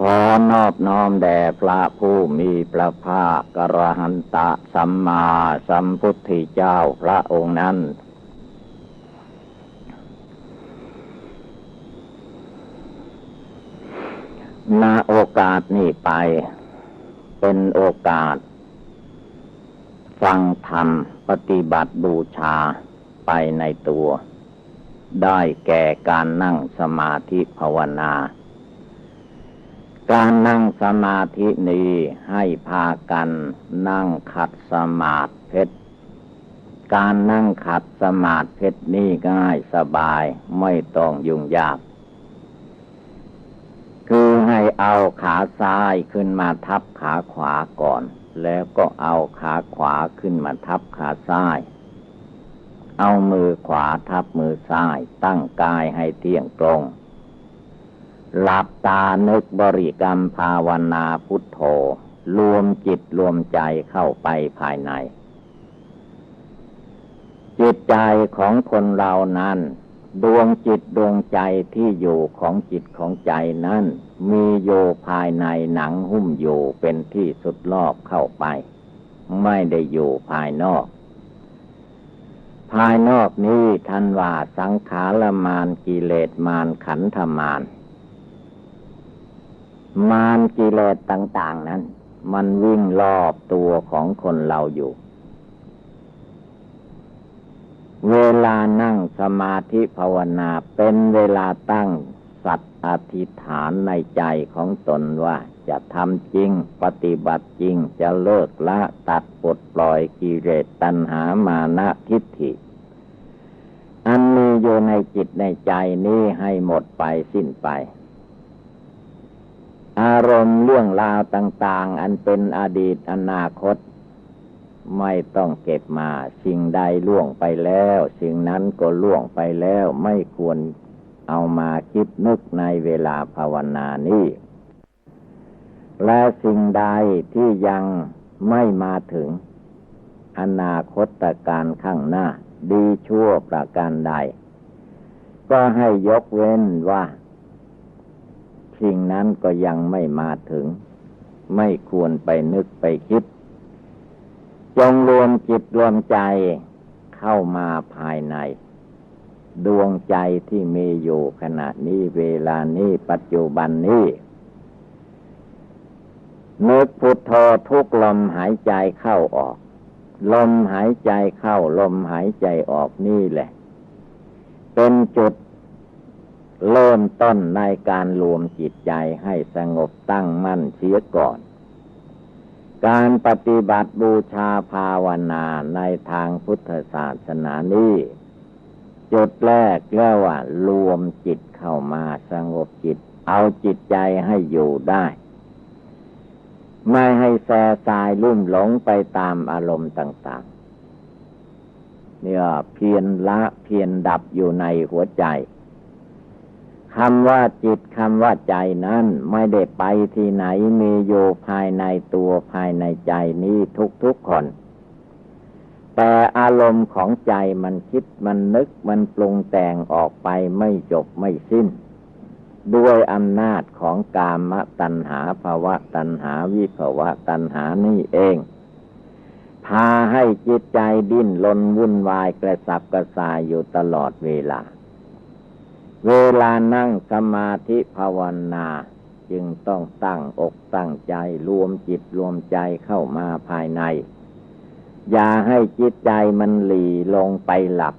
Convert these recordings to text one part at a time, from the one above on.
ขอนอบน้อมแด่พระผู้มีพระภาคกระหันตะสัมมาสัมพุทธเจ้าพระองค์นั้นณโอกาสนี้ไป เป็นโอกาส ฟังธรรมปฏิบัติบูชาไปในตัว ได้แก่การนั่งสมาธิภาวนา การนั่งสมาธินี้ให้พากันนั่งขัดสมาธิเพชรการนั่งขัดสมาธิเพชรนี่ง่ายสบายไม่ต้องยุ่งยาก คือให้เอาขาซ้ายขึ้นมาทับขาขวาก่อน แล้วก็เอาขาขวาขึ้นมาทับขาซ้าย เอามือขวาทับมือซ้าย ตั้งกายให้เที่ยงตรง หลับตานึกบริกรรมภาวนาพุทโธ รวมจิตรวมใจเข้าไปภายใน จิตใจของคนเรานั้น ดวงจิตดวงใจที่อยู่ของจิตของใจนั้น มีอยู่ภายในหนังหุ้มอยู่เป็นที่สุดรอบเข้าไป ไม่ได้อยู่ภายนอกภายนอกนี้ท่านว่าสังขารมานกิเลสมานขันธมาน มารกิเลสต่าง ๆ นั้น มันวิ่งรอบตัวของคนเราอยู่ เวลานั่งสมาธิภาวนาเป็นเวลาตั้งสัตว์อธิษฐานในใจของตนว่าจะทำจริงปฏิบัติจริงจะเลิกละตัดปลดปล่อยกิเลสตัณหามานะทิฏฐิ อันมีอยู่ในจิตในใจนี้ให้หมดไปสิ้นไป อารมณ์เรื่องราวต่าง ๆ อันเป็นอดีตอนาคต ไม่ต้องเก็บมา สิ่งใดล่วงไปแล้ว สิ่งนั้นก็ล่วงไปแล้ว ไม่ควรเอามาคิดนึกในเวลาภาวนานี้ และสิ่งใดที่ยังไม่มาถึง อนาคตการข้างหน้า ดีชั่วประการใด ก็ให้ยกเว้นว่า สิ่งนั้นก็ยังไม่มาถึง ไม่ควรไปนึกไปคิด จงรวมจิตรวมใจเข้ามาภายใน ดวงใจที่มีอยู่ขณะนี้เวลานี้ปัจจุบันนี้นึกพุทโธทุกลมหายใจเข้าออก ลมหายใจเข้า ลมหายใจออกนี่แหละ เป็นจุด เริ่มต้นในการรวมจิตใจให้สงบตั้งมั่นเสียก่อน การปฏิบัติบูชาภาวนาในทางพุทธศาสนานี้จุดแรกเรียกว่ารวมจิตเข้ามาสงบจิต เอาจิตใจให้อยู่ได้ ไม่ให้แสสายลุ่มหลงไปตามอารมณ์ต่าง ๆ เนี่ยเพียรละเพียรดับอยู่ในหัวใจ คำว่าจิตคำว่าใจนั้นไม่ได้ไปที่ไหนมีอยู่ภายในตัวภายในใจนี้ทุกๆคน แต่อารมณ์ของใจมันคิดมันนึกมันปรุงแต่งออกไปไม่จบไม่สิ้น ด้วยอำนาจของกามตัณหาภาวะตัณหาวิภาวะตัณหานี่เอง พาให้จิตใจดิ้นลนวุ่นวายกระสับกระส่ายอยู่ตลอดเวลา เวลานั่งสมาธิภาวนา จึงต้องตั้งอกตั้งใจรวมจิตรวมใจเข้ามาภายใน อย่าให้จิตใจมันหลีลงไปหลับ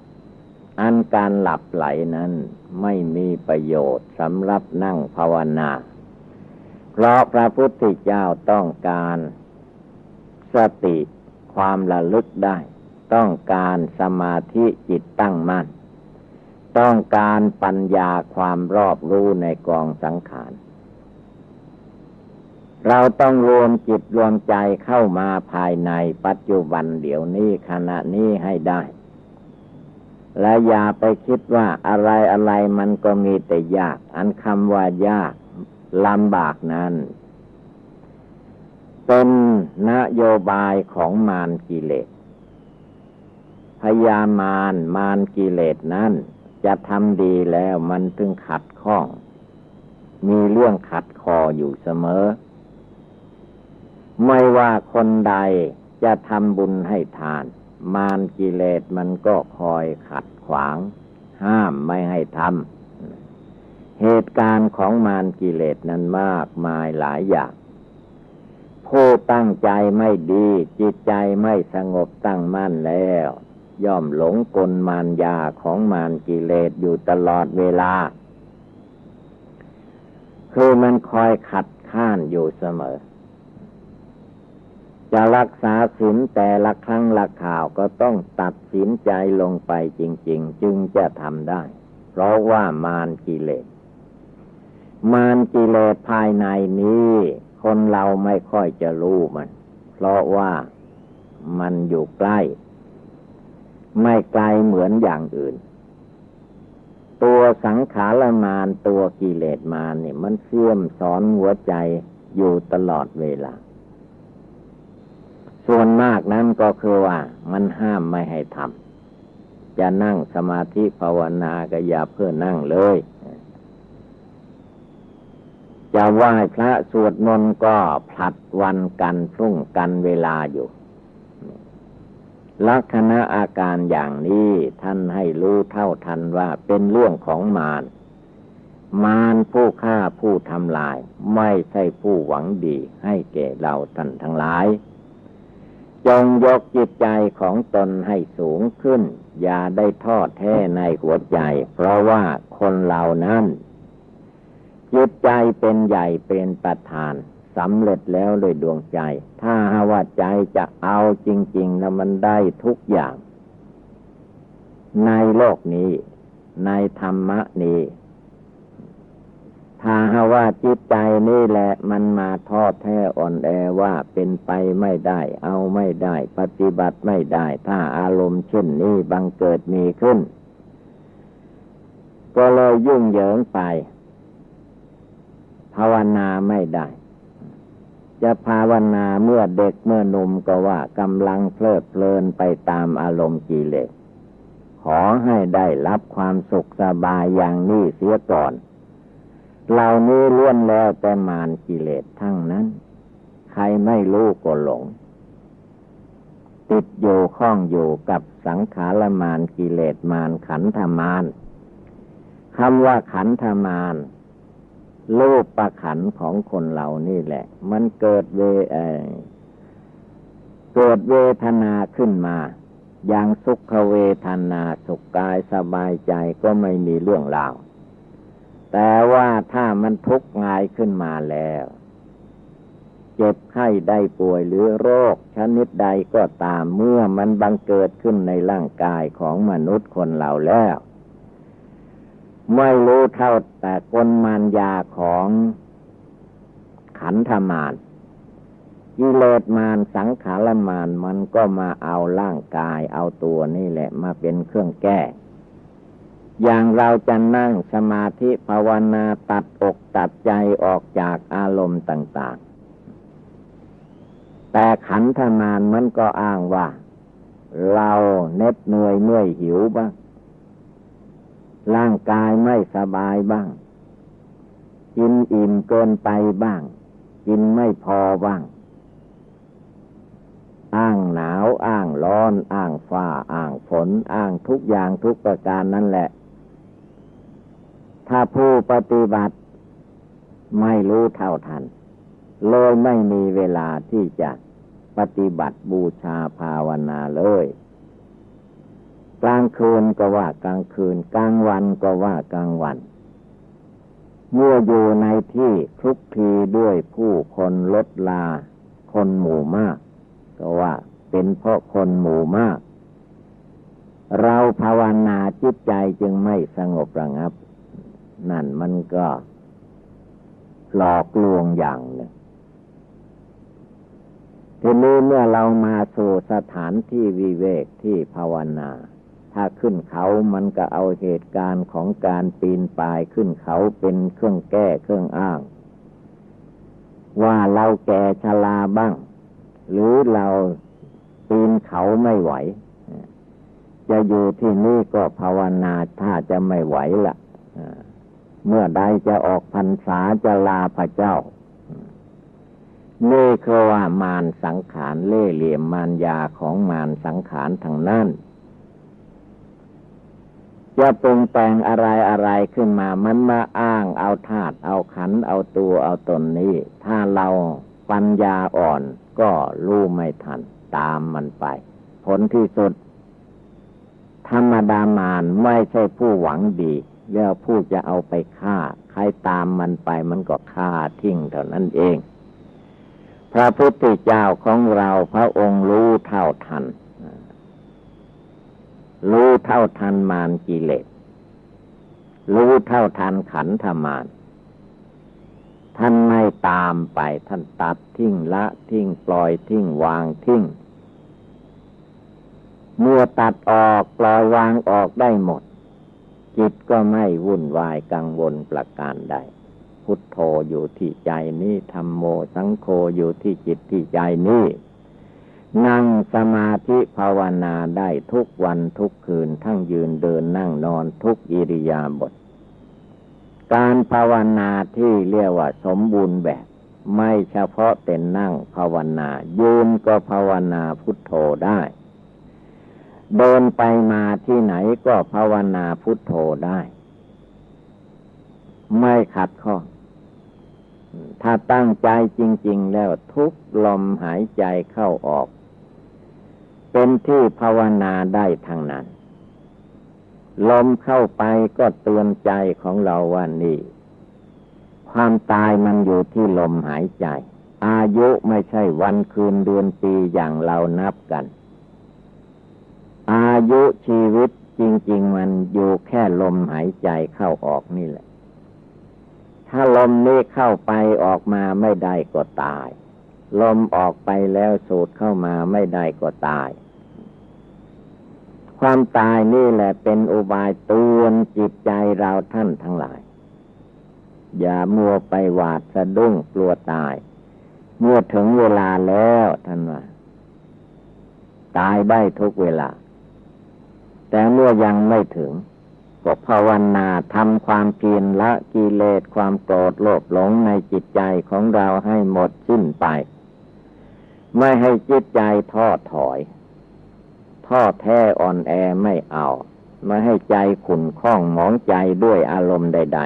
อันการหลับไหลนั้นไม่มีประโยชน์สำหรับนั่งภาวนา เพราะพระพุทธเจ้าต้องการสติความระลึกได้ ต้องการสมาธิจิตตั้งมั่น ต้องการปัญญาความรอบรู้ในกองสังขาร เราต้องรวมจิตรวมใจเข้ามาภายในปัจจุบันเดี๋ยวนี้ขณะนี้ให้ได้ และอย่าไปคิดว่าอะไรอะไรมันก็มีแต่ยาก อันคำว่ายากลำบากนั้น เป็นนโยบายของมารกิเลสพยามารมารกิเลสนั้น จะทำดีแล้วมันถึงขัดข้อง มีเรื่องขัดคออยู่เสมอ ไม่ว่าคนใดจะทำบุญให้ทาน มารกิเลสมันก็คอยขัดขวาง ห้ามไม่ให้ทำเหตุการณ์ของมารกิเลสนั้นมากมายหลายอย่างผู้ตั้งใจไม่ดี จิตใจไม่สงบตั้งมั่นแล้ว ย่อมหลงกลมารยาของมารกิเลสอยู่ตลอดเวลา คือมันคอยขัดข้านอยู่เสมอ จะรักษาศีลแต่ละครั้งละข่าวก็ต้องตัดสินใจลงไปจริง ๆ จึงจะทำได้ เพราะว่ามารกิเลส มารกิเลสภายในนี้ คนเราไม่ค่อยจะรู้มัน เพราะว่ามันอยู่ใกล้ ไม่ไกลเหมือนอย่างอื่น ตัวสังขารมารตัวกิเลสมารเนี่ยมันเสื่อมสอนหัวใจอยู่ตลอดเวลา ส่วนมากนั้นก็คือว่า มันห้ามไม่ให้ทำจะนั่งสมาธิภาวนาก็อย่าเพื่อนั่งเลยจะไหว้พระสวดมนต์ก็ผลัดวันกันพรุ่งกันเวลาอยู่ ลักษณะอาการอย่างนี้ท่านให้รู้เท่าทันว่าเป็นเรื่องของมาร มารผู้ฆ่าผู้ทำลาย ไม่ใช่ผู้หวังดีให้แก่เราท่านทั้งหลาย จงยกจิตใจของตนให้สูงขึ้น อย่าได้ทอดแท้ในหัวใจ เพราะว่าคนเหล่านั้นจิตใจเป็นใหญ่เป็นประธาน สำเร็จแล้วโดยดวงใจ ถ้าหาว่าใจจะเอาจริง ๆ แล้วมันได้ทุกอย่าง ในโลกนี้ ในธรรมะนี้ ถ้าหาว่าจิตใจนี่แหละมันมาทอดแท้อ่อนแอว่าเป็นไปไม่ได้ เอาไม่ได้ ปฏิบัติไม่ได้ ถ้าอารมณ์เช่นนี้บังเกิดมีขึ้น ก็เลยยุ่งเหยิงไปภาวนาไม่ได้ จะภาวนาเมื่อเด็กเมื่อหนุ่มก็ว่ากำลังเพลิดเพลินไปตามอารมณ์กิเลส ขอให้ได้รับความสุขสบายอย่างนี้เสียก่อน เหล่านี้ล้วนแล้วแต่มารกิเลสทั้งนั้น ใครไม่รู้ก็หลง ติดอยู่ข้องอยู่กับสังขารมารกิเลสมารขันธมารคำว่าขันธมาร รูปประขันของคนเรานี่แหละ มันเกิดเวเกิดเวทนาขึ้นมา อย่างสุขเวทนาสุขกายสบายใจก็ไม่มีเรื่องราว แต่ว่าถ้ามันทุกข์งายขึ้นมาแล้ว เจ็บไข้ได้ป่วยหรือโรค ชนิดใดก็ตามเมื่อมันบังเกิดขึ้นในร่างกายของมนุษย์คนเราแล้ว ไม่รู้เท่าแต่กลมารยาของขันธมารกิเลสมารสังขารมารมันก็มาเอาร่างกายเอาตัวนี่แหละ มาเป็นเครื่องแก้ อย่างเราจะนั่งสมาธิภาวนาตัดอกตัดใจออกจากอารมณ์ต่าง ๆ แต่ขันธมารมันก็อ้างว่า เราเหน็ดเหนื่อยเมื่อยหิวบ้าง ร่างกายไม่สบายบ้าง กินอิ่มเกินไปบ้าง กินไม่พอบ้าง อ้างหนาว อ้างร้อน อ้างฟ้า อ้างฝน อ้างทุกอย่างทุกประการนั่นแหละ ถ้าผู้ปฏิบัติ ไม่รู้เท่าทัน เลยไม่มีเวลาที่จะปฏิบัติบูชาภาวนาเลย กลางคืนก็ว่ากลางคืน กลางวันก็ว่ากลางวัน เมื่ออยู่ในที่คลุกคลีด้วยผู้คนลดลา คนหมู่มาก ก็ว่าเป็นเพราะคนหมู่มาก เราภาวนาจิตใจจึงไม่สงบระงับ นั่นมันก็หลอกลวงอย่างหนึ่งทีนี้เมื่อเรามาสู่สถานที่วิเวกที่ภาวนา ถ้าขึ้นเขามันก็เอาเหตุการณ์ของการปีนป่ายขึ้นเขาเป็นเครื่องแก้เครื่องอ้าง ว่าเราแก่ชราบ้าง หรือเราปีนเขาไม่ไหว จะอยู่ที่นี่ก็ภาวนาถ้าจะไม่ไหวละ่ะเมื่อใดจะออกพรรษาจะลาพระเจ้านี่คือว่ามารสังขารเล่เหลี่ยมมารยาของมารสังขารทางนั้น จะปรุงแต่งอะไรอะไรขึ้นมา มันมาอ้างเอาธาตุเอาขันเอาตัวเอาตนนี้ ถ้าเราปัญญาอ่อนก็รู้ไม่ทัน ตามมันไป ผลที่สุด ธรรมดามารไม่ใช่ผู้หวังดี แล้วผู้จะเอาไปฆ่า ใครตามมันไปมันก็ฆ่าทิ้งเท่านั้นเอง พระพุทธเจ้าของเราพระองค์รู้เท่าทัน รู้เท่าทันมารกิเลส รู้เท่าทันขันธมารท่านไม่ตามไปท่านตัดทิ้งละทิ้งปล่อยทิ้งวางทิ้งเมื่อตัดออกปล่อยวางออกได้หมด จิตก็ไม่วุ่นวายกังวลประการใด พุทโธอยู่ที่ใจนี้ธรรมโมสังโฆอยู่ที่จิตที่ใจนี้ นั่งสมาธิภาวนาได้ทุกวันทุกคืนทั้งยืนเดินนั่งนอนทุกอิริยาบถการภาวนาที่เรียกว่าสมบูรณ์แบบ ไม่เฉพาะแต่นั่งภาวนา ยืนก็ภาวนาพุทโธได้เดินไปมาที่ไหนก็ภาวนาพุทโธได้ ไม่ขัดข้องถ้าตั้งใจจริง ๆ แล้วทุกลมหายใจเข้าออก เป็นที่ภาวนาได้ทางนั้น ลมเข้าไปก็เตือนใจของเราว่านี่ ความตายมันอยู่ที่ลมหายใจ อายุไม่ใช่วันคืนเดือนปีอย่างเรานับกัน อายุชีวิตจริง ๆ มันอยู่แค่ลมหายใจเข้าออกนี่แหละ ถ้าลมนี้เข้าไปออกมาไม่ได้ก็ตาย ลมออกไปแล้วสูดเข้ามาไม่ได้ก็ตาย ความตายนี่แหละเป็นอุบายตือนจิตใจเราท่านทั้งหลาย อย่ามัวไปหวาดสะดุ้งกลัวตาย เมื่อถึงเวลาแล้วท่านว่า ตายได้ทุกเวลา แต่เมื่อยังไม่ถึงก็ภาวนาทำความเพียรละกิเลสความโกรธโลภหลงในจิตใจของเราให้หมดสิ้นไป ไม่ให้จิตใจท้อถอย ท้อแท้อ่อนแอไม่เอาไม่ให้ใจขุ่นข้องหมองใจด้วยอารมณ์ใด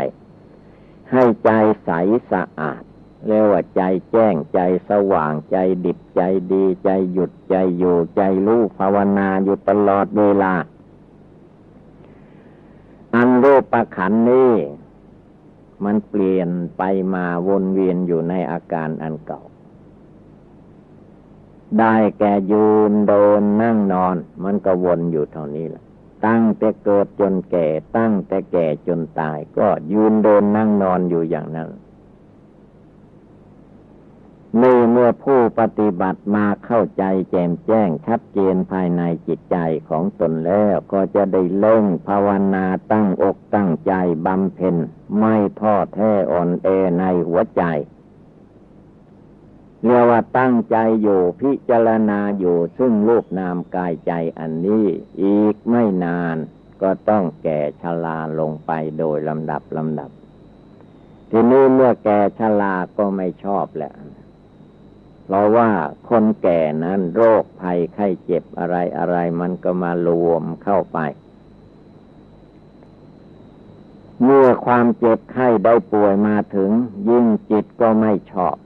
ๆ ให้ใจใสสะอาดเรียกว่าใจแจ้งใจสว่างใจดิบใจดีใจหยุดใจอยู่ใจรู้ภาวนาอยู่ตลอดเวลา อันรูปประขันนี้ มันเปลี่ยนไปมาวนเวียนอยู่ในอาการอันเก่า ได้แก่ยืนเดินนั่งนอน มันก็วนอยู่เท่านี้แหละตั้งแต่เกิดจนแก่ ตั้งแต่แก่จนตาย ก็ยืนเดินนั่งนอนอยู่อย่างนั้นนี่เมื่อผู้ปฏิบัติมาเข้าใจแจ่มแจ้งชัดเจนภายในจิตใจของตนแล้ว ก็จะได้เล่งภาวนาตั้งอกตั้งใจบำเพ็ญไม่ท้อแท้อ่อนแอในหัวใจ เรียกว่าตั้งใจอยู่พิจารณาอยู่ซึ่งรูปนามกายใจอันนี้ อีกไม่นานก็ต้องแก่ชราลงไปโดยลำดับลำดับ ทีนี้เมื่อแก่ชราก็ไม่ชอบแหละเพราะว่าคนแก่นั้นโรคภัยไข้เจ็บอะไรอะไรมันก็มารวมเข้าไป เมื่อความเจ็บไข้ได้ป่วยมาถึง ยิ่งจิตก็ไม่ชอบ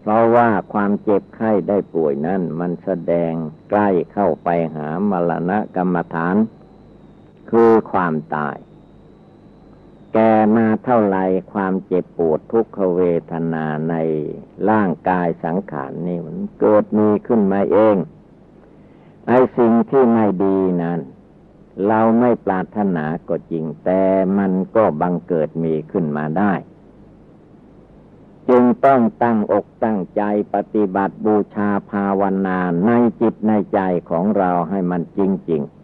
เพราะว่าความเจ็บไข้ได้ป่วยนั้นมันแสดงใกล้เข้าไปหามรณะกรรมฐาน คือความตาย แก่มาเท่าไรความเจ็บปวดทุกขเวทนาในร่างกายสังขารนี่มันเกิดมีขึ้นมาเอง ไอ้สิ่งที่ไม่ดีนั้นเราไม่ปรารถนาก็จริงแต่มันก็บังเกิดมีขึ้นมาได้ จึงต้องตั้งอกตั้งใจปฏิบัติบูชาภาวนาในจิตในใจของเราให้มันจริง ๆ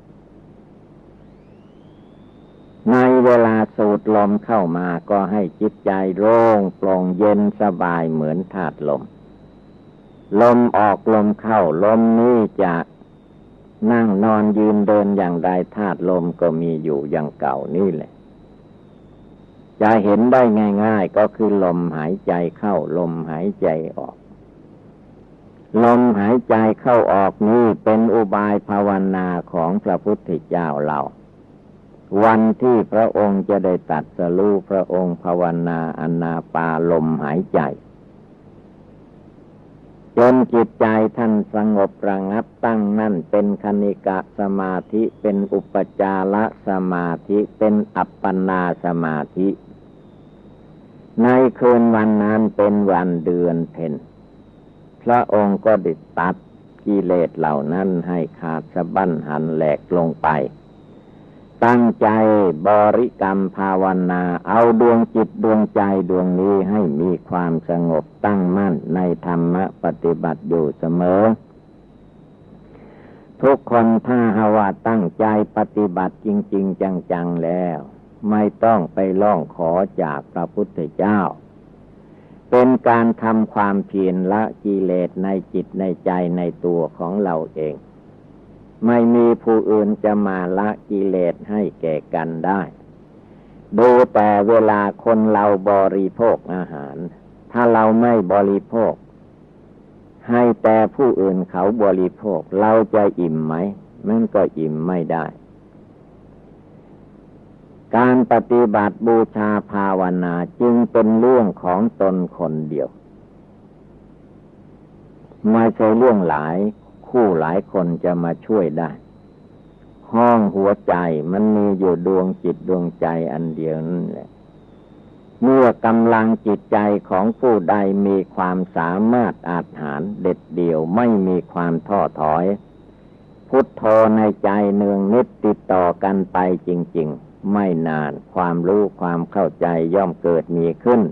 ในเวลาสูดลมเข้ามาก็ให้จิตใจโล่งโปร่งเย็นสบายเหมือนธาตุลม ลมออกลมเข้าลมนี้จะนั่งนอนยืนเดินอย่างใดธาตุลมก็มีอยู่อย่างเก่านี่แหละ จะเห็นได้ง่าย ๆ ก็คือลมหายใจเข้า ลมหายใจออก ลมหายใจเข้าออกนี้เป็นอุบายภาวนาของพระพุทธเจ้าเราวันที่พระองค์จะได้ตัดสรู้พระองค์ภาวนาอนาปาลมหายใจ จนจิตใจท่านสงบระงับตั้งนั่นเป็นคณิกะสมาธิเป็นอุปจารสมาธิเป็นอัปปนาสมาธิ ในคืนวันนั้นเป็นวันเดือนเพ็ญพระองค์ก็ดิตัดกิเลสเหล่านั้นให้ขาดสะบั้นหันแหลกลงไป ตั้งใจบริกรรมภาวนา เอาดวงจิตดวงใจดวงนี้ให้มีความสงบตั้งมั่นในธรรมะปฏิบัติอยู่เสมอ ทุกคนถ้าหาว่าตั้งใจปฏิบัติจริง ๆ จัง ๆ แล้ว ไม่ต้องไปล่องขอจากพระพุทธเจ้า เป็นการทำความเพียรละกิเลสในจิตในใจในตัวของเราเอง ไม่มีผู้อื่นจะมาละกิเลสให้แก่กันได้ ดูแต่เวลาคนเราบริโภคอาหาร ถ้าเราไม่บริโภค ให้แต่ผู้อื่นเขาบริโภค เราจะอิ่มไหม มันก็อิ่มไม่ได้ การปฏิบัติบูชาภาวนาจึงเป็นเรื่องของตนคนเดียว ไม่ใช่เรื่องหลายคู่หลายคนจะมาช่วยได้ ห้องหัวใจมันมีอยู่ดวงจิตดวงใจอันเดียวนั่นแหละ เมื่อกำลังจิตใจของผู้ใดมีความสามารถอาจหารเด็ดเดี่ยวไม่มีความท้อถอย พุทโธในใจเนืองนิดติดต่อกันไปจริง ๆ ไม่นานความรู้ความเข้าใจย่อมเกิดมีขึ้น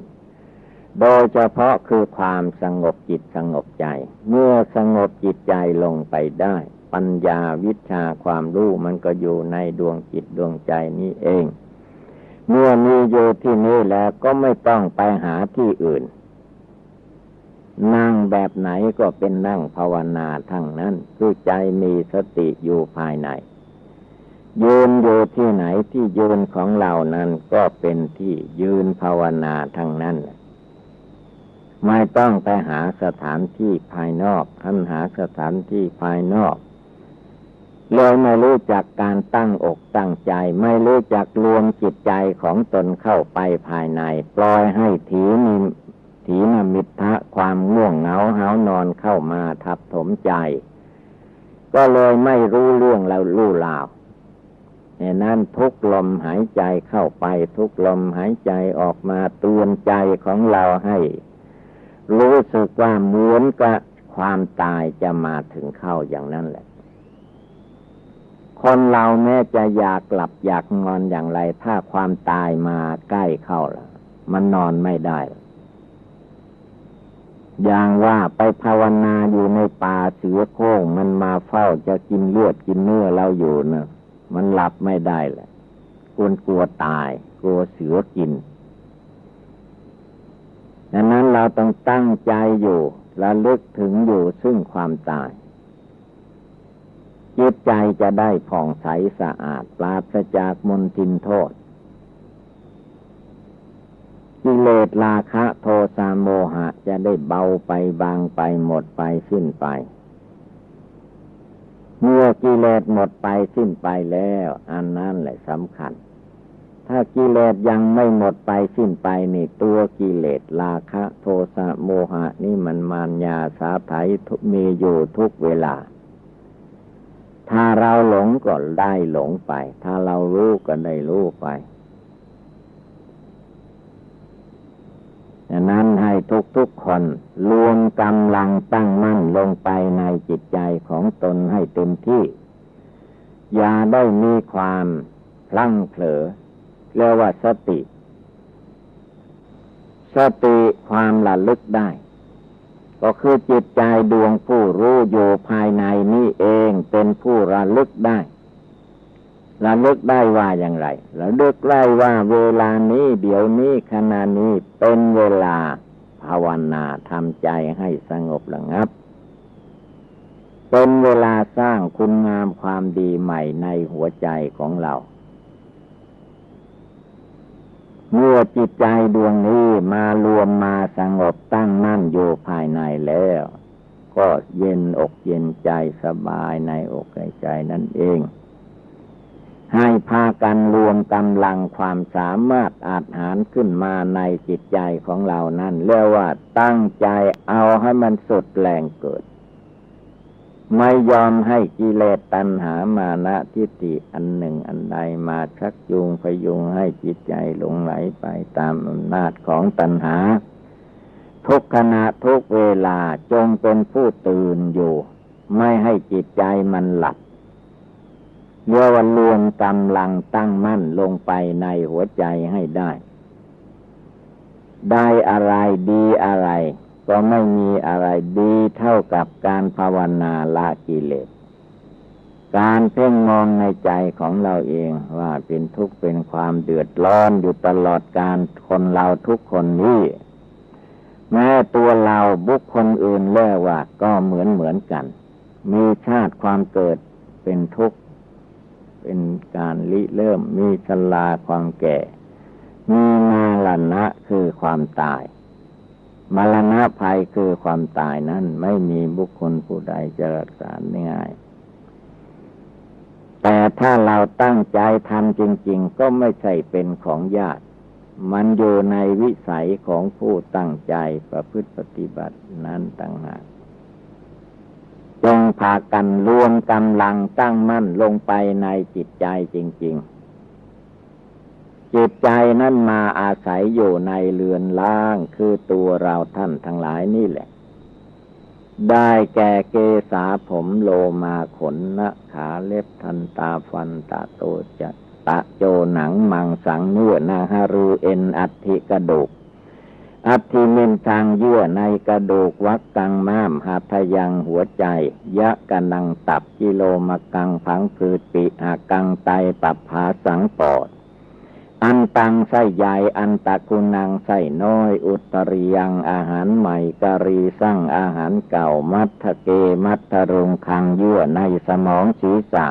โดยเฉพาะคือความสงบจิตสงบใจ เมื่อสงบจิตใจลงไปได้ ปัญญาวิชาความรู้มันก็อยู่ในดวงจิตดวงใจนี้เอง เมื่อมีอยู่ที่นี่แล้วก็ไม่ต้องไปหาที่อื่น นั่งแบบไหนก็เป็นนั่งภาวนาทั้งนั้นคือใจมีสติอยู่ภายใน ยืนอยู่ที่ไหนที่ยืนของเรานั้นก็เป็นที่ยืนภาวนาทั้งนั้น ไม่ต้องไปหาสถานที่ภายนอกอันหาสถานที่ภายนอกเลยไม่รู้จักการตั้งอกตั้งใจ ไม่รู้จักรวมจิตใจของตนเข้าไปภายใน ปล่อยให้ถีมีถีนมิทะความง่วงเหงาหานอนเข้ามาทับถมใจ ก็เลยไม่รู้เรื่องแล้วรู้ลาว ดังนั้นทุกลมหายใจเข้าไปทุกลมหายใจออกมาเตือนใจของเราให้ รู้สึกว่าเหมือนกับความตายจะมาถึงเข้าอย่างนั้นแหละ คนเราแม้จะอยากหลับอยากนอนอย่างไร ถ้าความตายมาใกล้เข้าแล้วมันนอนไม่ได้ อย่างว่าไปภาวนาอยู่ในป่าเสือโค้งมันมาเฝ้าจะกินเลือดกินเนื้อเราอยู่นะ มันหลับไม่ได้แหละกลัวกลัวตาย กลัวเสือกินดังนั้นเราต้องตั้งใจอยู่ระลึกถึงอยู่ซึ่งความตายจิตใจจะได้ผ่องใสสะอาดปราศจากมลทินโทษกิเลสราคะ โทสะโมหะจะได้เบาไปบางไปหมดไปสิ้นไป เมื่อกิเลสหมดไปสิ้นไปแล้ว อันนั้นแหละสำคัญ ถ้ากิเลสยังไม่หมดไปสิ้นไปนี่ตัวกิเลสราคะ โทสะโมหะนี่มันมารยาสาไถมีอยู่ทุกเวลา ถ้าเราหลงก็ได้หลงไป ถ้าเรารู้ก็ได้รู้ไปดังนั้น ให้ทุกทุกคนรวมกำลังตั้งมั่นลงไปในจิตใจของตนให้เต็มที่ อย่าได้มีความพลั้งเผลอเรียกว่าสติสสติความระลึกได้ ก็คือจิตใจดวงผู้รู้อยู่ภายในนี่เองเป็นผู้ระลึกได้ระลึกได้ว่าอย่างไรระลึกได้ว่าเวลานี้เดี๋ยวนี้ขณะนี้เป็นเวลา ภาวนาทำใจให้สงบระงับ เป็นเวลาสร้างคุณงามความดีใหม่ในหัวใจของเรา เมื่อจิตใจดวงนี้มารวมมาสงบตั้งมั่นอยู่ภายในแล้ว ก็เย็นอกเย็นใจสบายในอกในใจนั่นเอง ให้พากันรวมกำลังความสามารถอาหารขึ้นมาในจิตใจของเรานั่นเรียกว่าตั้งใจเอาให้มันสุดแรงเกิด ไม่ยอมให้กิเลสตัณหามานะทิฏฐิอันหนึ่งอันใดมาชักจูงพยุงให้จิตใจหลงไหลไปตามอำนาจของตัณหา ทุกขณะทุกเวลาจงเป็นผู้ตื่นอยู่ ไม่ให้จิตใจมันหลับ เมื่อวันรวมกำลังตั้งมั่นลงไปในหัวใจให้ได้ ได้อะไรดีอะไร ก็ไม่มีอะไรดีเท่ากับการภาวนาละกิเลส การเพ่งมองในใจของเราเองว่าเป็นทุกข์เป็นความเดือดร้อนอยู่ตลอดการคนเราทุกคนนี้แม้ตัวเราบุคคลอื่นเล่ว่าก็เหมือนเหมือนกัน มีชาติความเกิดเป็นทุกข์ เป็นการลิเริ่มมีชลาความแก่ มีมาลณะคือความตาย มรณะภัยคือความตายนั้น ไม่มีบุคคลผู้ใดจะรักษาง่าย แต่ถ้าเราตั้งใจทำจริง ๆ ก็ไม่ใช่เป็นของญาติมันอยู่ในวิสัยของผู้ตั้งใจประพฤติปฏิบัตินั้นต่างหาก พากันรวมกำลังตั้งมั่นลงไปในจิตใจจริง ๆ จิตใจนั้นมาอาศัยอยู่ในเรือนล่างคือตัวเราท่านทั้งหลายนี่แหละ ได้แก่เกษาผมโลมาขนนะขาเล็บทันตาฟันตาโตจัตตะโจหนังมังสังเนื้อนาฮารูเอ็นอัติกระดูก อัติเมนทางเยื่อในกระดูกวักกังม้ามหาทยังหัวใจ ยะกันังตับกิโลมกังพังพืดปิอากังไตปับผาสังปอด อันตังไส้ใหญ่อันตะกุนังไส้น้อย อุตริยังอาหารใหม่กะรีสั่งอาหารเก่ามัทเกมัทรุงคังเยื่อในสมองศีรษะ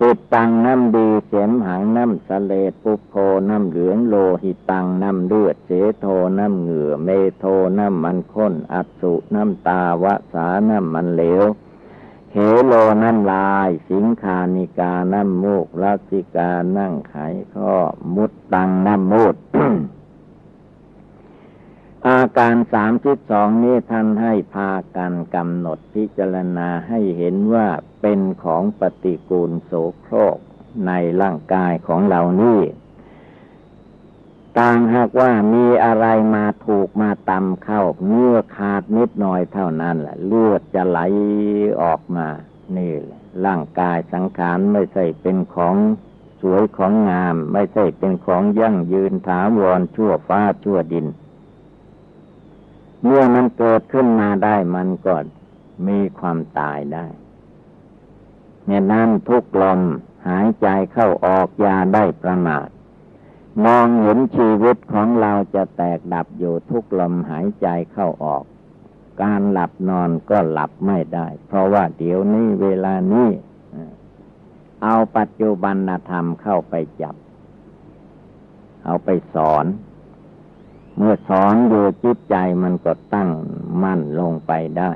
ปุดตังน้ำดีเสียมหางน้ำสเลดปุโพน้ำเหลืองโลหิตังน้ำเลือดเสโทน้ำเหงื่อเมโทน้ำมันข้นอัสุน้ำตาวะสาน้ำมันเหลวเฮโลน้ำลาย สิงคานิกาน้ำมูกลัสิกานั่งไขข้อมุดตังน้ำมูด อาการสามสิบสองนี้ท่านให้พากันกำหนดพิจารณาให้เห็นว่าเป็นของปฏิกูลโสโครกในร่างกายของเรานี่ต่างหากว่ามีอะไรมาถูกมาตำเข้าเนื้อขาดนิดหน่อยเท่านั้นแหละเลือดจะไหลออกมา นี่แหละร่างกายสังขารไม่ใช่เป็นของสวยของงาม ไม่ใช่เป็นของยั่งยืนถาวรชั่วฟ้าชั่วดิน เมื่อมันเกิดขึ้นมาได้มันก็มีความตายได้เนี่ยนั้นทุกลมหายใจเข้าออกยาได้ประมาทมองเห็นชีวิตของเราจะแตกดับอยู่ทุกลมหายใจเข้าออก การหลับนอนก็หลับไม่ได้ เพราะว่าเดี๋ยวนี้เวลานี้เอาปัจจุบันธรรมเข้าไปจับ เอาไปสอน เมื่อสอนอยู่จิตใจมันก็ตั้งมั่นลงไปได้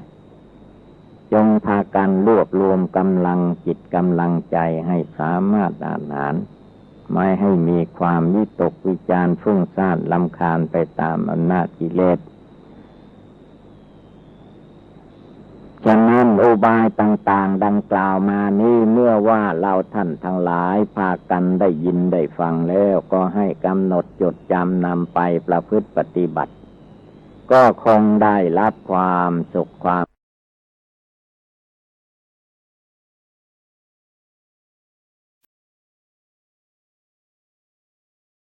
จงพากันรวบรวมกำลังจิตกำลังใจให้สามารถอ่านหานไม่ให้มีความวิตกวิจารฟุ้งซ่านลำคาญไปตามอำนาจกิเลสฉะนั้น อุบายต่าง ๆ ดังกล่าวมานี้เมื่อว่าเราท่านทั้งหลายพากันได้ยินได้ฟังแล้วก็ให้กำหนดจดจำนำไปประพฤติปฏิบัติ ก็คงได้รับความสุขความ